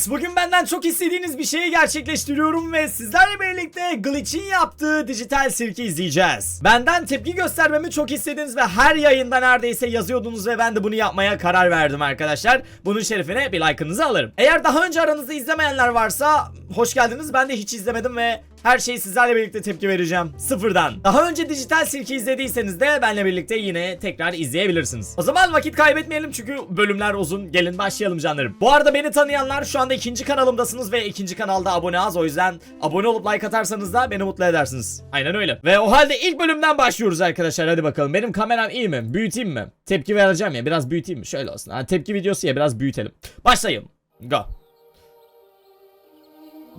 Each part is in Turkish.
Evet bugün benden çok istediğiniz bir şeyi gerçekleştiriyorum ve sizlerle birlikte Glitch'in yaptığı dijital sirki izleyeceğiz. Benden tepki göstermemi çok istediniz ve her yayında neredeyse yazıyordunuz ve ben de bunu yapmaya karar verdim arkadaşlar. Bunun şerefine bir like'ınızı alırım. Eğer daha önce aranızda izlemeyenler varsa hoş geldiniz. Ben de hiç izlemedim ve her şeyi sizlerle birlikte tepki vereceğim. Sıfırdan. Daha önce dijital sirki izlediyseniz de benle birlikte yine tekrar izleyebilirsiniz. O zaman vakit kaybetmeyelim çünkü bölümler uzun. Gelin başlayalım canlarım. Bu arada beni tanıyanlar şu anda ikinci kanalımdasınız ve ikinci kanalda abone az. O yüzden abone olup like atarsanız da beni mutlu edersiniz. Aynen öyle. Ve o halde ilk bölümden başlıyoruz arkadaşlar. Hadi bakalım. Benim kameram iyi mi? Büyüteyim mi? Tepki vereceğim ya. Biraz büyüteyim mi? Şöyle olsun. Ha, tepki videosu ya. Biraz büyütelim. Başlayalım. Go.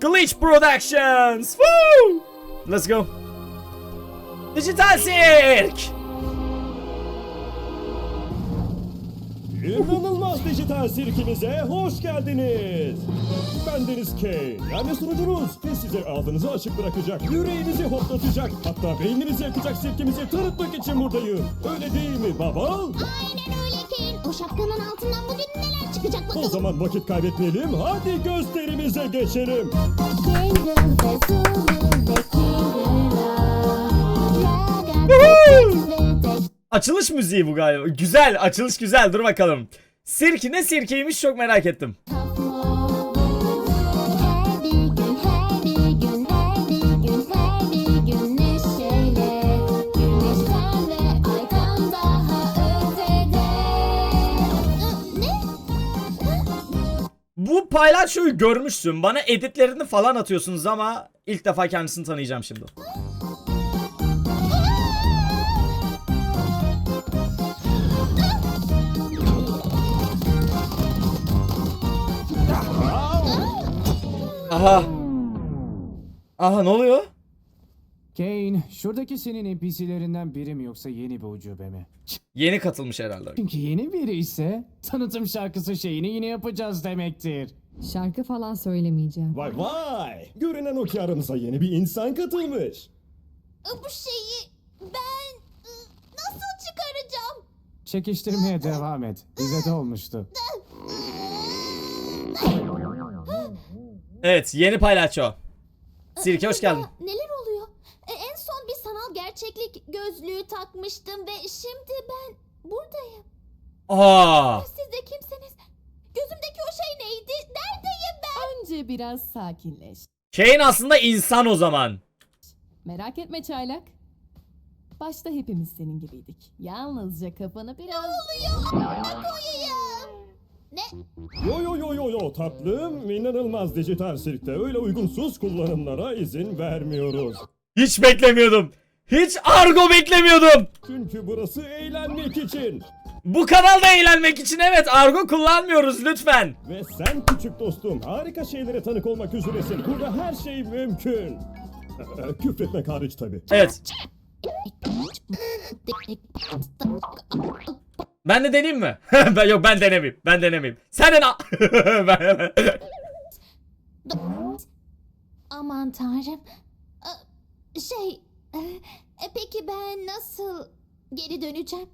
Glitch Productions. Woo! Let's go. Dijital Sirk. İnanılmaz dijital sirkimize hoş geldiniz. Ben Deniz K. Yani sunucunuz ve size ağzınızı açık bırakacak, yüreğinizi hoplatacak, hatta beyninizi yakacak sirkimizi tanıtmak için buradayım. Öyle değil mi baba? Aynen öyle Kane. O şapkanın altından bugün çıkacak O bakalım. zaman vakit kaybetmeyelim, hadi gösterimize geçelim. Açılış müziği bu galiba. Güzel. Açılış güzel. Dur bakalım. Sirki ne sirkeymiş çok merak ettim. Bu paylaşoyu görmüşsün. Bana editlerini falan atıyorsunuz ama ilk defa kendisini tanıyacağım şimdi. Aha. Aha ne oluyor? Kane, şuradaki senin NPC'lerinden biri mi yoksa yeni bir ucube mi? Yeni katılmış herhalde. Çünkü yeni biri ise tanıtım şarkısı şeyini yine yapacağız demektir. Şarkı falan söylemeyeceğim. Vay vay! Görünen o ki aramıza yeni bir insan katılmış. Bu şeyi ben ıı, nasıl çıkaracağım? Çekiştirmeye devam et. Bize de olmuştu. Evet yeni paylaşo. Sirke hoş geldin. Neler oluyor? E, en son bir sanal gerçeklik gözlüğü takmıştım ve şimdi ben buradayım. Aa. Siz de kimsiniz? Gözümdeki o şey neydi? Neredeyim ben? Önce biraz sakinleş. Kane aslında insan o zaman. Merak etme çaylak. Başta hepimiz senin gibiydik. Yalnızca kafanı biraz... Oluyor. Koyayım. Ne? Yo yo yo yo yo tatlım, inanılmaz dijital sirkte öyle uygunsuz kullanımlara izin vermiyoruz. Hiç beklemiyordum. Hiç argo beklemiyordum. Çünkü burası eğlenmek için. Bu kanalda eğlenmek için evet argo kullanmıyoruz lütfen. Ve sen küçük dostum harika şeylere tanık olmak üzeresin. Burada her şey mümkün. Küfretmek hariç tabi. Evet. Ben de deneyeyim mi? ben yok ben denemeyeyim. Ben denemeyeyim. Sen de Ben- Aman tanrım. Ee, Şey, e, e, peki ben nasıl geri döneceğim?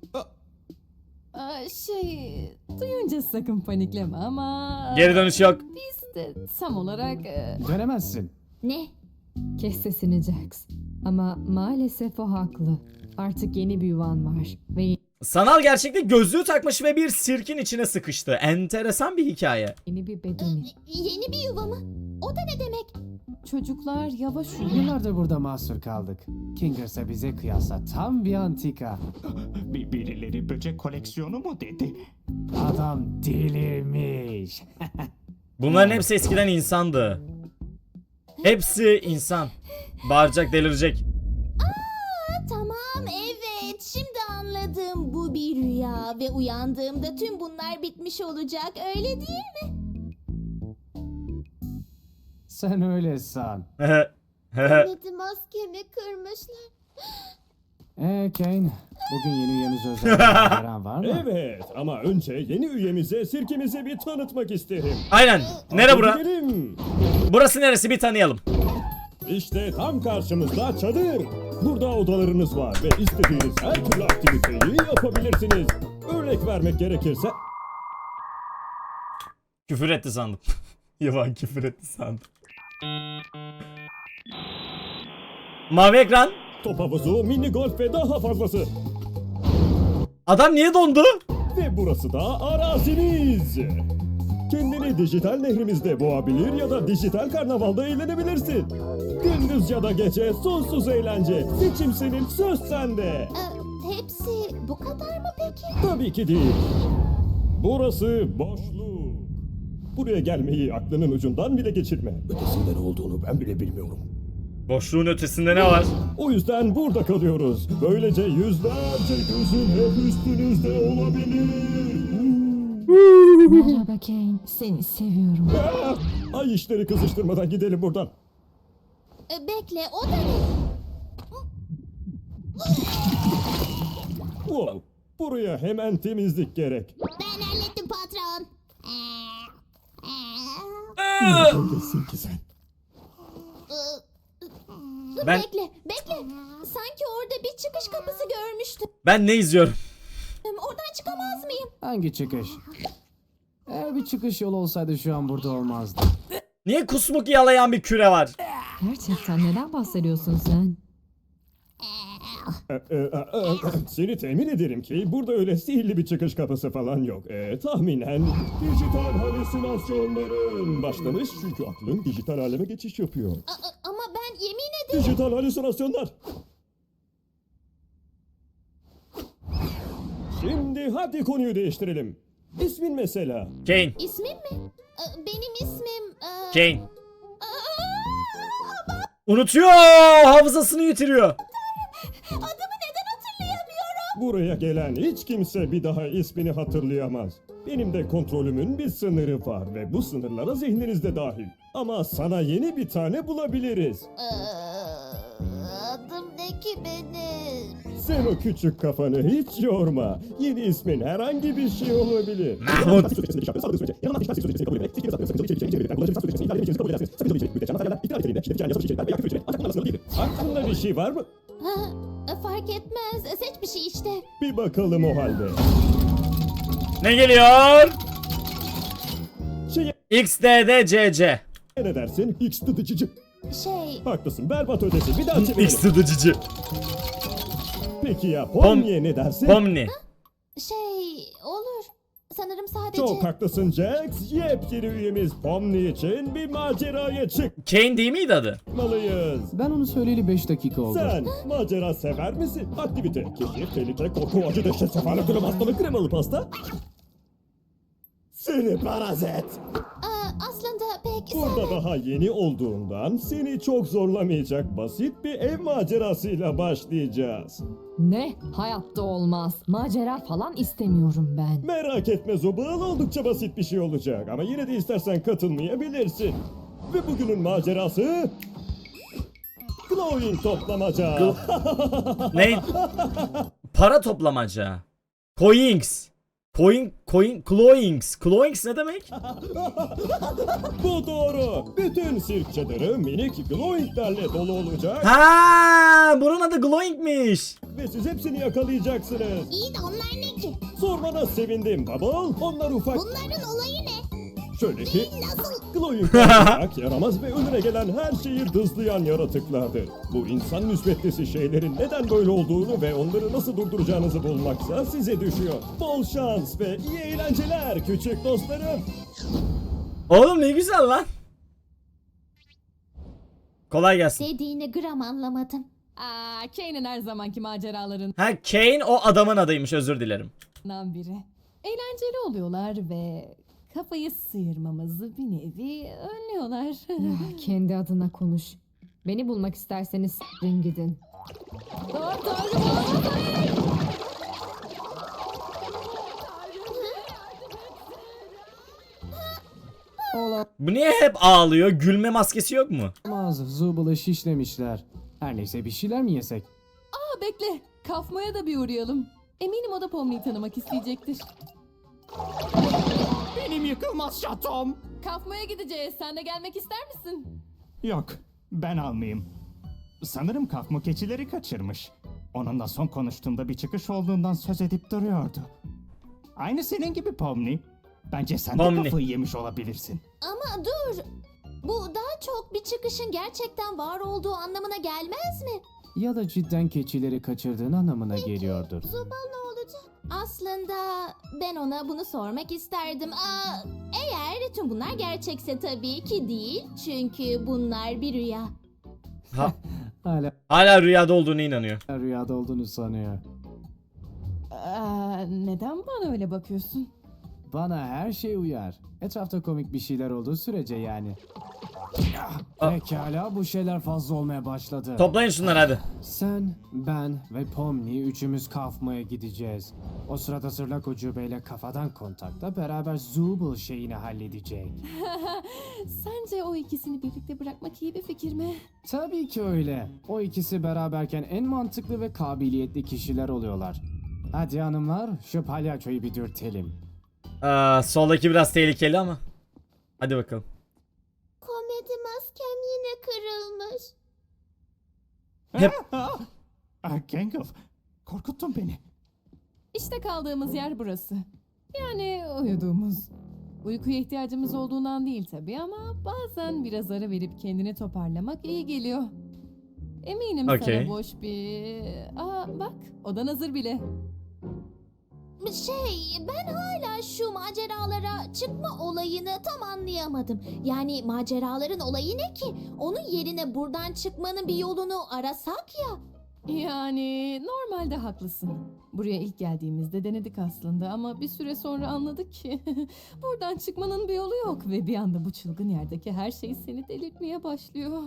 Aa, şey... Duyunca sakın panikleme ama... Geri dönüş yok. Biz de tam olarak... e, Dönemezsin. Ne? Kes sesini Jax. Ama maalesef o haklı. Artık yeni bir yuvan var. Ve Sanal gerçeklik gözlüğü takmış ve bir sirkin içine sıkıştı. Enteresan bir hikaye. yeni bir Ee, bedeni. Yeni bir yuva mı? O da ne demek? Çocuklar yavaş uyuyun. Yıllardır burada mahsur kaldık. Kingers'a bize kıyasla tam bir antika. Bir birileri böcek koleksiyonu mu dedi? Adam delirmiş. Bunların hepsi eskiden insandı. Hepsi insan. Bağıracak delirecek. Aa, tamam evet şimdi anladım bu bir rüya ve uyandığımda tüm bunlar bitmiş olacak öyle değil mi? Sen öyle san. Evet maskemi kırmışlar. Ee Kane, bugün yeni üyemiz özel bir var mı? Evet ama önce yeni üyemize sirkimizi bir tanıtmak isterim. Aynen. Nere bura? gidelim. Burası neresi bir tanıyalım. İşte tam karşımızda çadır. Burada odalarınız var ve istediğiniz her türlü aktiviteyi yapabilirsiniz. Örnek vermek gerekirse Küfür etti sandım. Yavan küfür etti sandım. Mavi ekran. Top havuzu, mini golf ve daha fazlası. Adam niye dondu? Ve burası da araziniz. Kendini dijital nehrimizde boğabilir ya da dijital karnavalda eğlenebilirsin. Gündüz ya da gece sonsuz eğlence. Seçim senin, söz sende. Ee, hepsi bu kadar mı peki? Tabii ki değil. Burası boşluk. Buraya gelmeyi aklının ucundan bile geçirme. Ötesinde ne olduğunu ben bile bilmiyorum. Boşluğun ötesinde ne var? O yüzden burada kalıyoruz. Böylece yüzlerce gözün hep üstünüzde olabilir. Merhaba Kane. Seni seviyorum. Ah! Ay işleri kızıştırmadan gidelim buradan. Ee, bekle o da ne? Wow. Buraya hemen temizlik gerek. Ben hallettim patron. Neredesin ki sen? Dur Ben- bekle, bekle. Sanki orada bir çıkış kapısı görmüştüm. Ben ne izliyorum? Oradan çıkamaz mıyım? Hangi çıkış? Eğer bir çıkış yolu olsaydı şu an burada olmazdı. Niye kusmuk yalayan bir küre var? Gerçekten neden bahsediyorsun sen? E, e, e, Seni temin ederim ki burada öyle sihirli bir çıkış kapısı falan yok. Ee, tahminen dijital halüsinasyonların başlamış çünkü aklın dijital aleme geçiş yapıyor. A- ama ben yemin ederim. Dijital halüsinasyonlar. Şimdi hadi konuyu değiştirelim. İsmin mesela. Kane. İsmim mi? Ee, Benim ismim... e, Kane. Aa, Unutuyor. Hafızasını yitiriyor. Buraya gelen hiç kimse bir daha ismini hatırlayamaz. Benim de kontrolümün bir sınırı var ve bu sınırlara zihniniz de dahil. Ama sana yeni bir tane bulabiliriz. Ee, adım ne ki benim? Sen o küçük kafanı hiç yorma. Yeni ismin herhangi bir şey olabilir. Mahmut. Aklında bir şey var mı? E, fark etmez. E, Seç bir şey işte. Bir bakalım o halde. Ne geliyor? Şeye XDDCC. ne dersin? X tıdıcıcı. Şey, Haklısın berbat ötesi. Bir daha çevirelim. X tıdıcıcı. Peki ya Pomni'ye ne dersin? Pomni. şey olur. Sanırım sadece... Çok haklısın Jax. Yepyeni üyemiz Pomni için bir maceraya Kane değil miydi adı? çıkmalıyız. Ben onu söyleyeli 5 dakika oldu. Sen macera sever misin? Aktivite, keşif, tehlike, korku, acı, dehşet, sefalet, hastalık, kremalı pasta. Seni parazit. Aa, aslında pek... Burada daha yeni olduğundan seni çok zorlamayacak basit bir ev macerasıyla başlayacağız. Ne? Hayatta olmaz. Macera falan istemiyorum ben. Merak etme Zobal oldukça basit bir şey olacak ama yine de istersen katılmayabilirsin. Ve bugünün macerası... Glowing toplamaca. Ne? Para toplamaca. Coins. Coin, coin, cloings. Cloings ne demek? Bu doğru. Bütün sirk çadırı minik glowinglerle dolu olacak. Ha, bunun adı glowingmiş. Ve siz hepsini yakalayacaksınız. İyi de onlar ne ki? Sormana sevindim Bubble. Onlar ufak. Bunların olayı? Şöyle ki glowing olarak yaramaz ve önüne gelen her şeyi dızlayan yaratıklardır. Bu insan müsbetlisi şeylerin neden böyle olduğunu ve onları nasıl durduracağınızı bulmaksa size düşüyor. Bol şans ve iyi eğlenceler küçük dostlarım. Oğlum ne güzel lan. Kolay gelsin. Dediğini gram anlamadım. Aa, Kane'in her zamanki maceralarından Ha Kane o adamın adıymış özür dilerim. biri. Eğlenceli oluyorlar ve kafayı sıyırmamızı bir nevi önlüyorlar. kendi adına konuş. Beni bulmak isterseniz s**rin gidin. Aa, tanrım, Bu niye hep ağlıyor? Gülme maskesi yok mu? Olamaz. Zubal'ı şişlemişler. Her neyse bir şeyler mi yesek? Aa, bekle. Kafmaya da bir uğrayalım. Eminim o da Pomni'yi tanımak isteyecektir. Benim yıkılmaz şatom. Kafmaya gideceğiz. Sen de gelmek ister misin? Yok, ben almayayım. Sanırım kafma keçileri kaçırmış. Onunla son konuştuğumda bir çıkış olduğundan söz edip duruyordu. Aynı senin gibi Pomni. Bence sen de Pomni. kafayı yemiş olabilirsin. Ama dur. Bu daha çok bir çıkışın gerçekten var olduğu anlamına gelmez mi? Ya da cidden keçileri kaçırdığın anlamına geliyordur. Zubal ne olacak? Aslında ben ona bunu sormak isterdim. Aa, eğer tüm bunlar gerçekse tabii ki değil. Çünkü bunlar bir rüya. Ha, Hala hala rüyada olduğunu inanıyor. rüyada olduğunu sanıyor. Aa, neden bana öyle bakıyorsun? Bana her şey uyar. Etrafta komik bir şeyler olduğu sürece yani. Pekala bu şeyler fazla olmaya başladı. Toplayın şunları hadi. Sen, ben ve Pomni üçümüz kafmaya gideceğiz. O sırada Sırlak Ucube'yle kafadan kontakta beraber Zubul şeyini halledecek. Sence o ikisini birlikte bırakmak iyi bir fikir mi? Tabii ki öyle. O ikisi beraberken en mantıklı ve kabiliyetli kişiler oluyorlar. Hadi hanımlar şu palyaçoyu bir dürtelim. Aa, soldaki biraz tehlikeli ama. Hadi bakalım. Hep Ah, Gangle, korkuttun beni. İşte kaldığımız yer burası. Yani uyuduğumuz. Uykuya ihtiyacımız olduğundan değil tabii ama bazen biraz ara verip kendini toparlamak iyi geliyor. Eminim Okey. sana boş bir... Aa bak odan hazır bile. Şey, ben hala şu maceralara çıkma olayını tam anlayamadım. Yani maceraların olayı ne ki? Onun yerine buradan çıkmanın bir yolunu arasak ya. Yani normalde haklısın. Buraya ilk geldiğimizde denedik aslında ama bir süre sonra anladık ki buradan çıkmanın bir yolu yok ve bir anda bu çılgın yerdeki her şey seni delirtmeye başlıyor.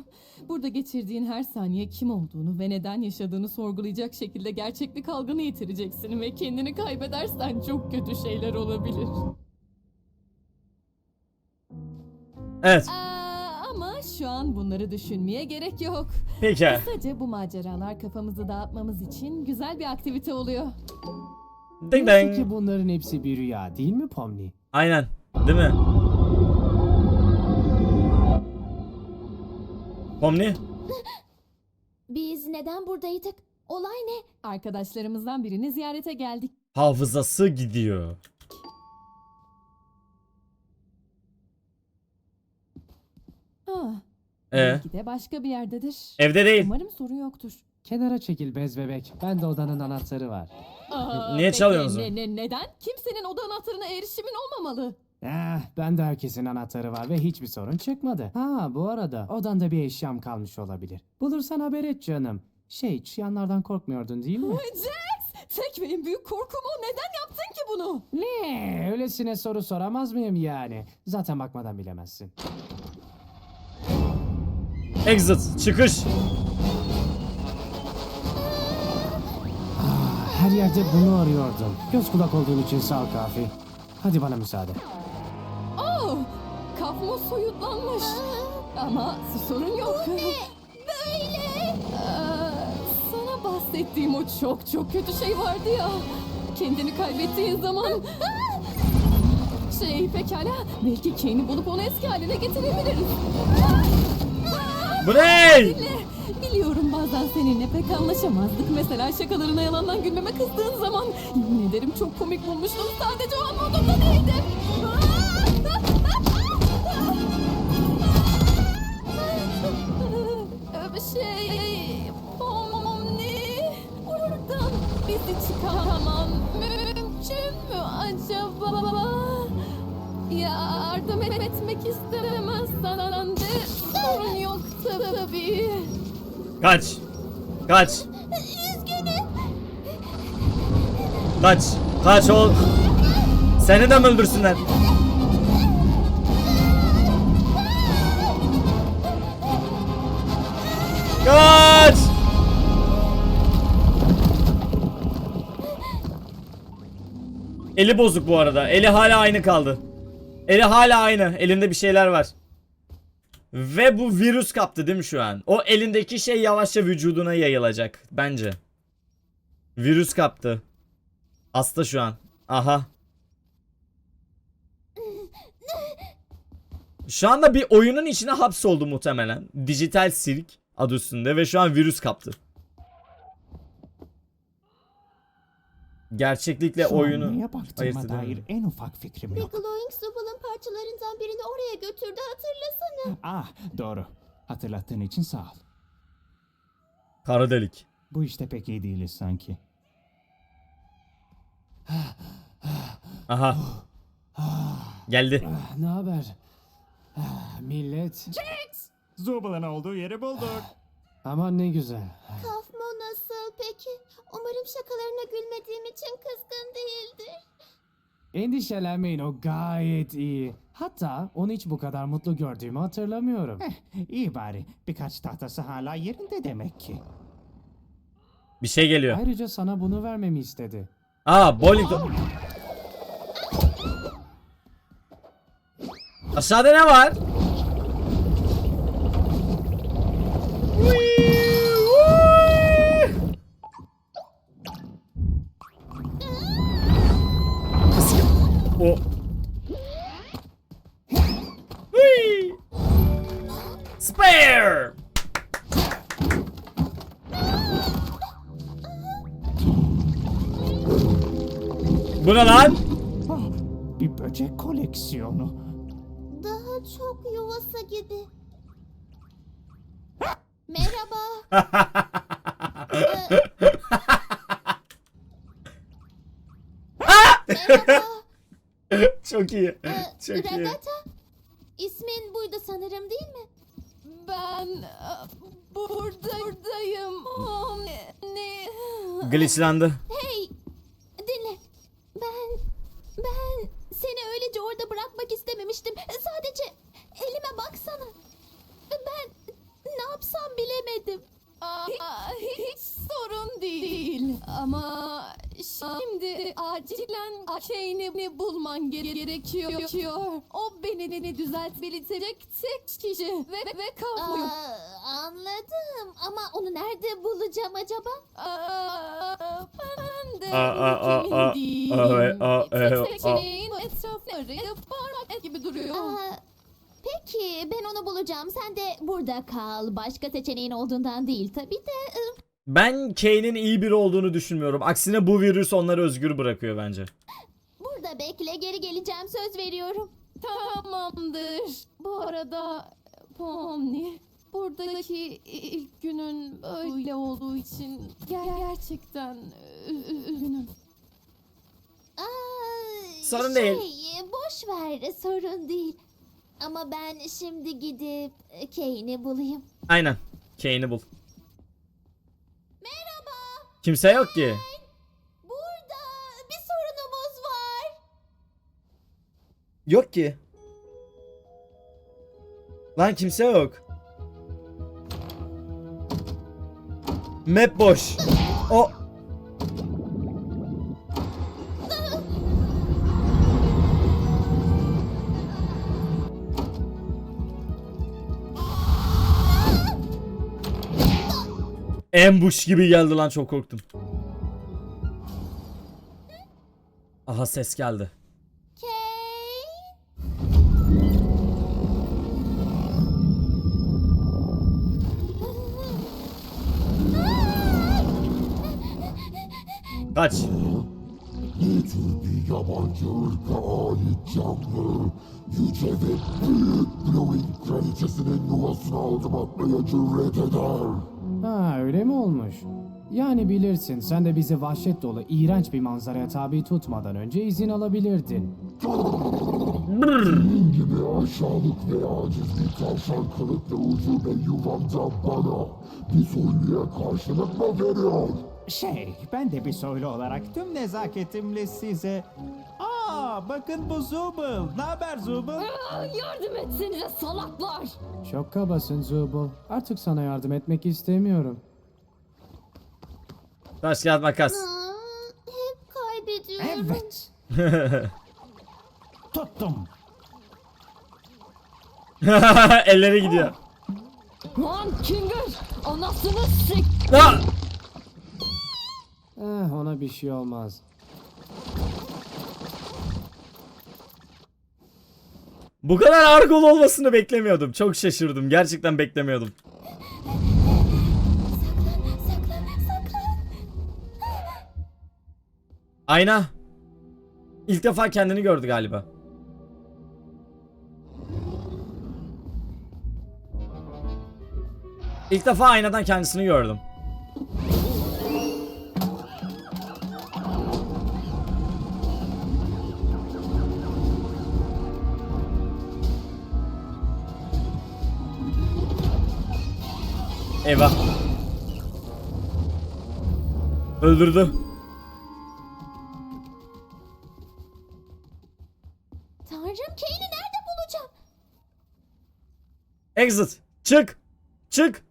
Burada geçirdiğin her saniye kim olduğunu ve neden yaşadığını sorgulayacak şekilde gerçeklik algını yitireceksin ve kendini kaybedersen çok kötü şeyler olabilir. evet. Aa, şu an bunları düşünmeye gerek yok. Peki. Kısaca bu maceralar kafamızı dağıtmamız için güzel bir aktivite oluyor. Ding Neyse ki bunların hepsi bir rüya değil mi Pomni? Aynen. Değil mi? Pomni. Biz neden buradaydık? Olay ne? Arkadaşlarımızdan birini ziyarete geldik. Hafızası gidiyor. Ah, Ee, belki de başka bir yerdedir. evde değil. Umarım sorun yoktur. Kenara çekil bez bebek. Ben de odanın anahtarı var. Aa, Niye çalıyorsunuz Ne, ne, neden? Kimsenin oda anahtarına erişimin olmamalı. Eh, ben de herkesin anahtarı var ve hiçbir sorun çıkmadı. Ha bu arada odanda bir eşyam kalmış olabilir. Bulursan haber et canım. Şey çıyanlardan korkmuyordun değil mi? Jax! Tek ve en büyük korkum o. Neden yaptın ki bunu? ne? Öylesine soru soramaz mıyım yani? Zaten bakmadan bilemezsin. Exit. Çıkış. Her yerde bunu arıyordum. Göz kulak olduğun için sağ ol Kafi. Hadi bana müsaade. Oh! Kafma soyutlanmış. Ama sorun yok. Bu ne? Böyle. sana bahsettiğim o çok çok kötü şey vardı ya. Kendini kaybettiğin zaman... Şey pekala, belki Kane'i bulup onu eski haline getirebiliriz. Bu biliyorum bazen seninle pek anlaşamazdık. Mesela şakalarına yalandan gülmeme kızdığın zaman. Yemin ederim çok komik bulmuştum. Sadece o an modumda değildim. şey... Pomni... Buradan bizi çıkarman mümkün mü acaba? Yardım etmek istemezsen de sorun yok tabii. Kaç. Kaç. Kaç. Kaç ol. Seni de mi öldürsünler? Kaç. Eli bozuk bu arada. Eli hala aynı kaldı. Eli hala aynı. Elinde bir şeyler var. Ve bu virüs kaptı değil mi şu an? O elindeki şey yavaşça vücuduna yayılacak bence. Virüs kaptı. Hasta şu an. Aha. Şu anda bir oyunun içine hapsoldu muhtemelen. Dijital sirk adı üstünde ve şu an virüs kaptı. Gerçeklikle Şu oyunu neye ayırt baktığıma dair edemiyorum. en ufak fikrim yok. Glowing Zubal'ın parçalarından birini oraya götürdü hatırlasana. Ah doğru. Hatırlattığın için sağ ol. Kara delik. Bu işte pek iyi değiliz sanki. Aha. Geldi. Ah, Ne haber? Ah, Millet. Zubal'ın olduğu yeri bulduk. Aman ne güzel. Kafmo nasıl peki? Umarım şakalarına gülmediğim için kızgın değildir. Endişelenmeyin o gayet iyi. Hatta onu hiç bu kadar mutlu gördüğümü hatırlamıyorum. İyi bari. Birkaç tahtası hala yerinde demek ki. Bir şey geliyor. Ayrıca sana bunu vermemi istedi. Aa bowling top- Aşağıda ne var? Bu ne lan? Ah, bir böcek koleksiyonu. Daha çok yuvası gibi. Merhaba. Merhaba. Çok iyi. Ee, Çok iyi. Ragata. İsmin buydu sanırım değil mi? Ben e, buradayım. Oh, ne? ne? Glitchlandı. Hey, dinle. Ben, ben seni öylece orada bırakmak istememiştim. Sadece elime baksana. Ben ne yapsam bilemedim. Aa, hiç sorun değil. Ama şimdi acilen şeyini bulman gere- gerekiyor. O beni beni düzeltebilecek tek kişi ve ve kamuyu. Aa, anladım ama onu nerede bulacağım acaba? Aa, ben de Aa, aa, aa, emin aa, değilim. aa, aa, Tek aa. seçeneğin etrafını arayıp parmak gibi duruyor. Aa, peki ben onu bulacağım. Sen de burada kal. Başka seçeneğin olduğundan değil tabii de. ı, Ben Kane'in iyi biri olduğunu düşünmüyorum. Aksine bu virüs onları özgür bırakıyor bence. Burada bekle geri geleceğim söz veriyorum. Tamamdır. Bu arada Pomni buradaki ilk günün öyle olduğu için ger- gerçekten ü- ü- üzgünüm. Aa, Sorun şey, değil. boş ver sorun değil. Ama ben şimdi gidip e, Kane'i bulayım. Aynen. Kane'i bul. Merhaba. Kimse yok ki. Burada bir sorunumuz var. Yok ki. Lan kimse yok. Map boş. O Ambush gibi geldi lan çok korktum. Aha ses geldi. Kaç. Ne tür bir yabancı ırka ait canlı? Yüce ve büyük Blowing kraliçesinin yuvasına adım atmaya cüret eder. Ha öyle mi olmuş? Yani bilirsin sen de bizi vahşet dolu iğrenç bir manzaraya tabi tutmadan önce izin alabilirdin. Senin gibi aşağılık ve aciz bir tavşan kılıklı ucube yuvamda bana bir soyluya karşılık mı veriyor? Şey, ben de bir soylu olarak tüm nezaketimle size... Aa, bakın bu Zubul. Ne haber Zubul? Yardım etsenize salaklar. Çok kabasın Zubul. Artık sana yardım etmek istemiyorum. Taş kağıt makas. Aa, hep kaybediyorum. Evet. Tuttum. Elleri gidiyor. Lan Kinger anasını sik. Ah! Eh ona bir şey olmaz. Bu kadar argol olmasını beklemiyordum. Çok şaşırdım. Gerçekten beklemiyordum. Ayna. İlk defa kendini gördü galiba. İlk defa aynadan kendisini gördüm. Eyvah. Öldürdü. Tanrım Kane'i nerede bulacağım? Exit. Çık. Çık.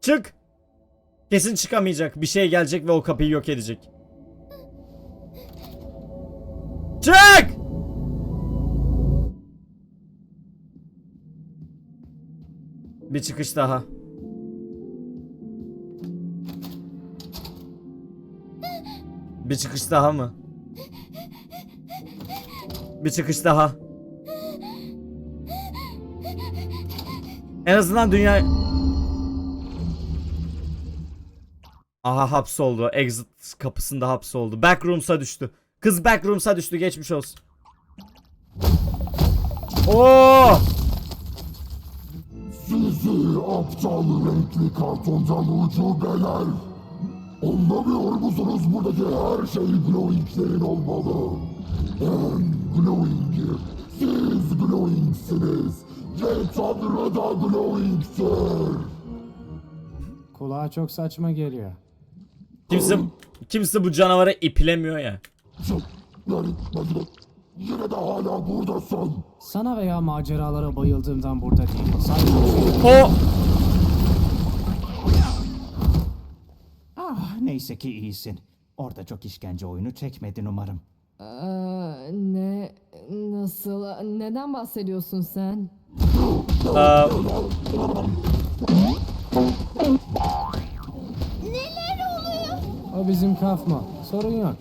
Çık. Kesin çıkamayacak. Bir şey gelecek ve o kapıyı yok edecek. Çık. Bir çıkış daha. Bir çıkış daha mı? Bir çıkış daha. En azından dünya... Aha hapsoldu. Exit kapısında hapsoldu. Backrooms'a düştü. Kız backrooms'a düştü. Geçmiş olsun. Oo! Sizi aptal renkli kartondan ucubeler. Anlamıyor musunuz buradaki her şey glowinglerin olmalı. Ben glowingim. Siz glowingsiniz. Ve Tanrı da glowingtir. Kulağa çok saçma geliyor. Kimse kimse bu canavarı iplemiyor ya. Çık, yani, yani, yine de hala buradasın. Sana veya maceralara bayıldığımdan burada değilim. Sadece O neyse ki iyisin. Orada çok işkence oyunu çekmedin umarım. Aa, ne? Nasıl? Neden bahsediyorsun sen? Aa, o bizim kafma. Sorun yok.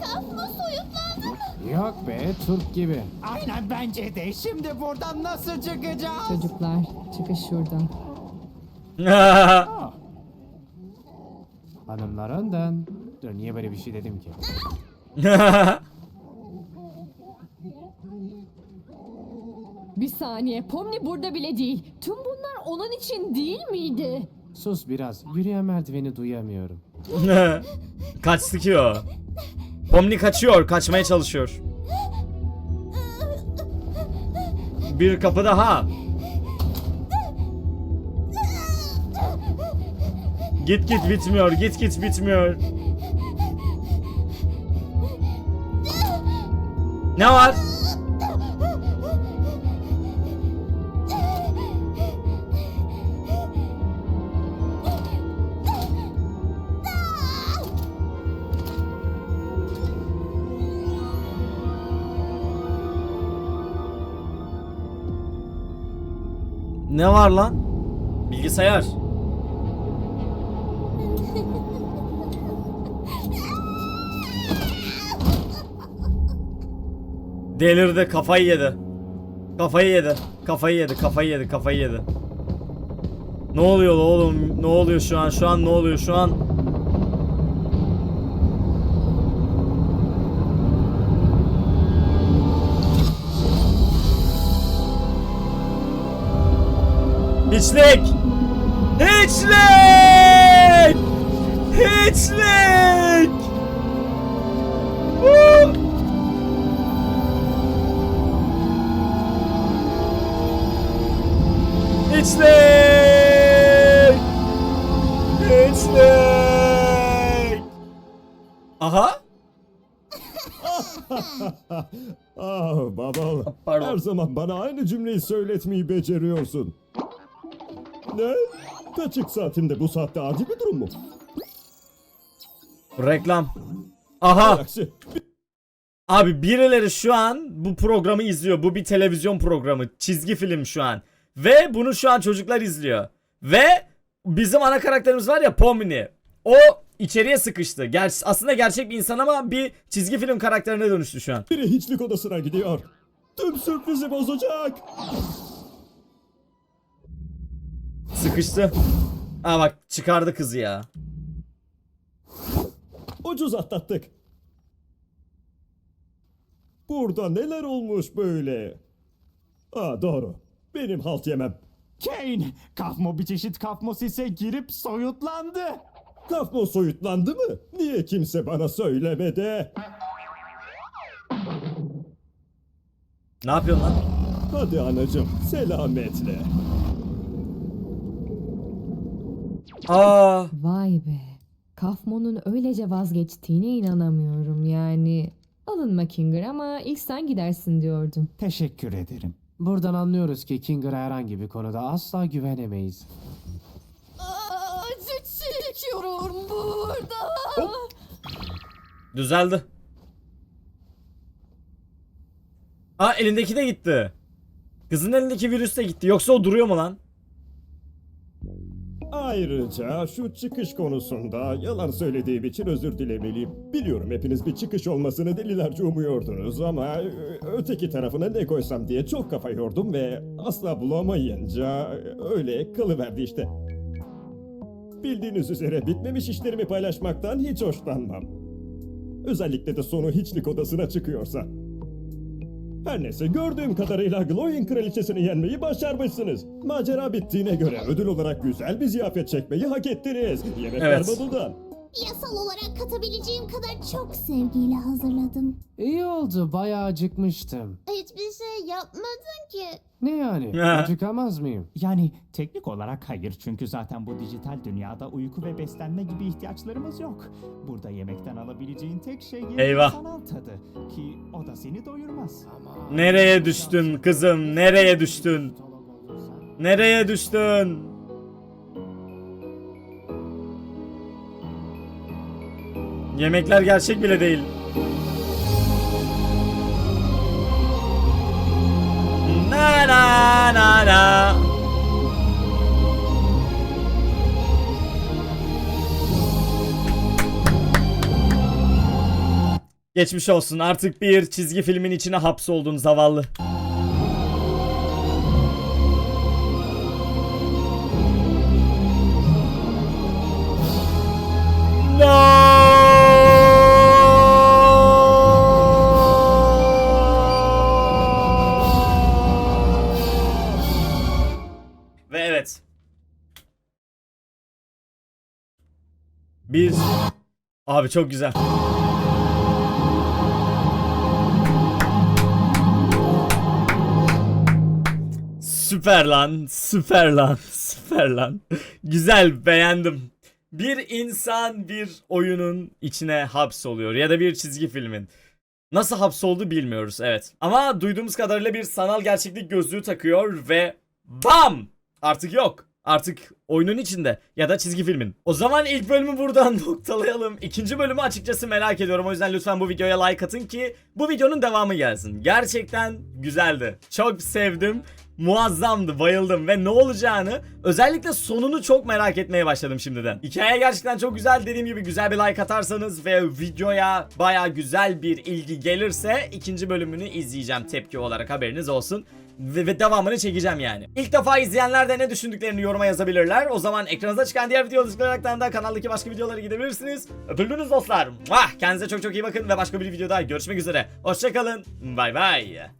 Kafma soyutlandı mı? Yok be Türk gibi. Aynen bence de. Şimdi buradan nasıl çıkacağız? Çocuklar, çıkış şuradan. Hanımlar önden. Dur niye böyle bir şey dedim ki? Bir saniye, Pomni burada bile değil. Tüm bunlar onun için değil miydi? Sus biraz. Yürüyen merdiveni duyamıyorum. Kaçtı ki o. Pomni kaçıyor. Kaçmaya çalışıyor. Bir kapı daha. Git git bitmiyor. Git git bitmiyor. Ne var? Ne var lan? Bilgisayar. Delirdi, kafayı yedi. Kafayı yedi. Kafayı yedi, kafayı yedi, kafayı yedi. Ne oluyor oğlum? Ne oluyor şu an? Şu an ne oluyor şu an? Hiçlik! Hiçlik! Hiçlik! Hiçlik! Hiçlik! Aha! Ah Bubble. Pardon. Her zaman bana aynı cümleyi söyletmeyi beceriyorsun. Ne? Kaçık saatinde bu saatte acil bir durum mu? Reklam. Aha! Abi birileri şu an bu programı izliyor. Bu bir televizyon programı. Çizgi film şu an. Ve bunu şu an çocuklar izliyor. Ve bizim ana karakterimiz var ya Pomni. O içeriye sıkıştı. Ger aslında gerçek bir insan ama bir çizgi film karakterine dönüştü şu an. Biri hiçlik odasına gidiyor. Tüm sürprizi bozacak. Sıkıştı. Aa bak çıkardı kızı ya. Ucuz atlattık. Burada neler olmuş böyle? Aa doğru. Benim halt yemem. Kane, Kafmo bir çeşit Kafmosis'e girip soyutlandı. Kafmo soyutlandı mı? Niye kimse bana söylemedi? Ne yapıyorsun lan? Hadi anacım selametle. Aa, Vay be. Kafmon'un öylece vazgeçtiğine inanamıyorum yani. Alınma Kinger ama ilk sen gidersin diyordum. Teşekkür ederim. Buradan anlıyoruz ki Kinger'a herhangi bir konuda asla güvenemeyiz. Acı çekiyorum burada. düzeldi. Aa elindeki de gitti. Kızın elindeki virüs de gitti. Yoksa o duruyor mu lan? Ayrıca şu çıkış konusunda yalan söylediğim için özür dilemeliyim. Biliyorum hepiniz bir çıkış olmasını delilerce umuyordunuz ama ö- öteki tarafına ne koysam diye çok kafa yordum ve asla bulamayınca öyle kalıverdi işte. Bildiğiniz üzere bitmemiş işlerimi paylaşmaktan hiç hoşlanmam. Özellikle de sonu hiçlik odasına çıkıyorsa. Her neyse gördüğüm kadarıyla Glowing kraliçesini yenmeyi başarmışsınız. Macera bittiğine göre ödül olarak güzel bir ziyafet çekmeyi hak ettiniz. Yemekler Evet. Bubble'dan. Yasal olarak katabileceğim kadar çok sevgiyle hazırladım. İyi oldu bayağı acıkmıştım. Hiçbir şey yapmadın ki. Ne yani? Acıkamaz mıyım? Yani teknik olarak hayır çünkü zaten bu dijital dünyada uyku ve beslenme gibi ihtiyaçlarımız yok. Burada yemekten alabileceğin tek şey yeni Eyvah. sanal tadı ki o da seni doyurmaz. Nereye düştün kızım? Nereye düştün? Nereye düştün? Yemekler gerçek bile değil. Na na na na. Geçmiş olsun artık bir çizgi filmin içine hapsoldun zavallı. Abi çok güzel. Süper lan, süper lan, süper lan. Güzel, beğendim. Bir insan bir oyunun içine hapsoluyor ya da bir çizgi filmin. Nasıl hapsoldu bilmiyoruz evet. Ama duyduğumuz kadarıyla bir sanal gerçeklik gözlüğü takıyor ve BAM! Artık yok. Artık oyunun içinde ya da çizgi filmin. O zaman ilk bölümü buradan noktalayalım. İkinci bölümü açıkçası merak ediyorum. O yüzden lütfen bu videoya like atın ki bu videonun devamı gelsin. Gerçekten güzeldi. Çok sevdim. Muazzamdı, bayıldım ve ne olacağını özellikle sonunu çok merak etmeye başladım şimdiden. Hikaye gerçekten çok güzel. Dediğim gibi güzel bir like atarsanız ve videoya baya güzel bir ilgi gelirse ikinci bölümünü izleyeceğim tepki olarak haberiniz olsun. Ve, ve devamını çekeceğim yani. İlk defa izleyenler de ne düşündüklerini yoruma yazabilirler. O zaman ekranınıza çıkan diğer videoları tıklayaraktan da kanaldaki başka videolara gidebilirsiniz. Öpüldünüz dostlar. Muah! Kendinize çok çok iyi bakın ve başka bir videoda görüşmek üzere. Hoşçakalın. Bay bay.